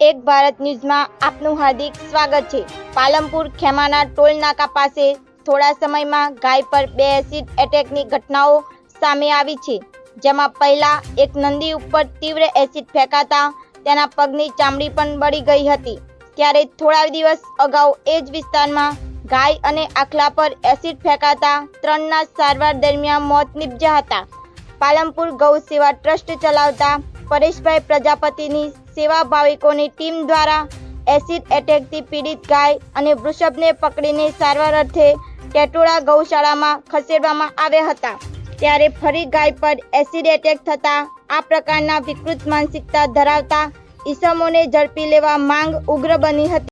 એક ભારત ન્યૂઝમાં આપનું હાર્દિક સ્વાગત છે. પાલમપુર ખેમાના ટોલ નાકા પાસે થોડા સમયમાં ગાય પર બે એસિડ એટેકની ઘટનાઓ સામે આવી છે. જેમાં પહેલા એક નંદી ઉપર તીવ્ર એસિડ ફેંકાતા તેના પગની ચામડી પણ બળી ગઈ હતી. ત્યારે થોડા દિવસ અગાઉ એ જ વિસ્તારમાં ગાય અને આખલા પર એસિડ ફેંકાતા ત્રણના સારવાર દરમિયાન મોત નીપજ્યા હતા. પાલમપુર ગૌ સેવા ટ્રસ્ટ ચલાવતા પરેશભાઈ પ્રજાપતિની સેવા ભાવિકોની ટીમ દ્વારા એસિડ એટેકથી પીડિત ગાય અને વૃષભને પકડીને સારવાર અર્થે ટેટોળા ગૌશાળામાં ખસેડવામાં આવ્યા હતા. ત્યારે ફરી ગાય પર એસિડ એટેક થતાં આ પ્રકારના વિકૃત માનસિકતા ધરાવતા ઈસમોને ઝડપી લેવા માંગ ઉગ્ર બની હતી.